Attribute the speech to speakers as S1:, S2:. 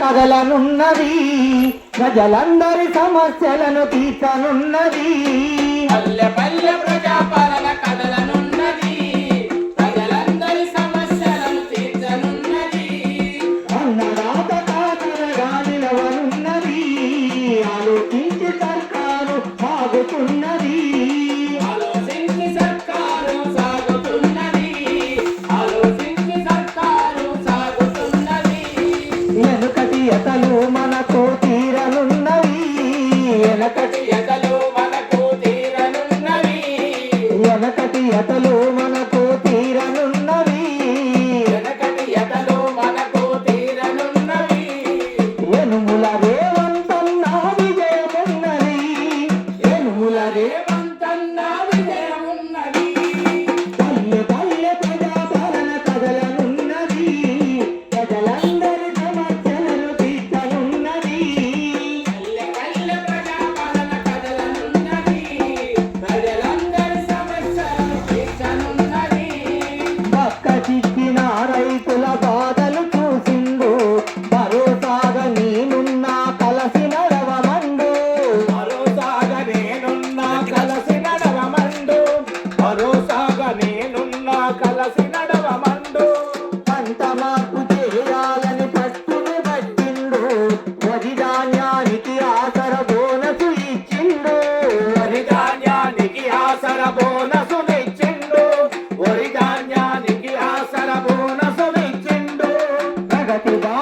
S1: కదలనున్నది ప్రజలందరి సమస్యలను తీర్చనున్నది.
S2: పల్లె పల్లె ప్రజాపాలన కదలనున్నది ప్రజలందరి సమస్యలను తీర్చనున్నది.
S1: అన్నదాత కాకరగా నిలవనున్నది ఆలోచించి సర్కారు సాగుతున్నది
S2: వెనకటి ఎతలు మనకు తీరనున్నవి.
S1: వెనకటి ఎతలు వచ్చిన రైతుల బాధలు చూసిండు. భరోసాగా నేనున్నా కలసి నడవమండు
S2: భరోసాగా నేనున్నా కలసి నడవమండు భరోసాగా నేనున్నా కలసి నడవమండు
S1: పంట మార్పు చేయాలని పట్టుని పట్టిండు. వరి ధాన్యానికి ఆసర బోనసు ఇచ్చిండు. వరి
S2: ధాన్యానికి ఆసర బోనసు
S1: aquele.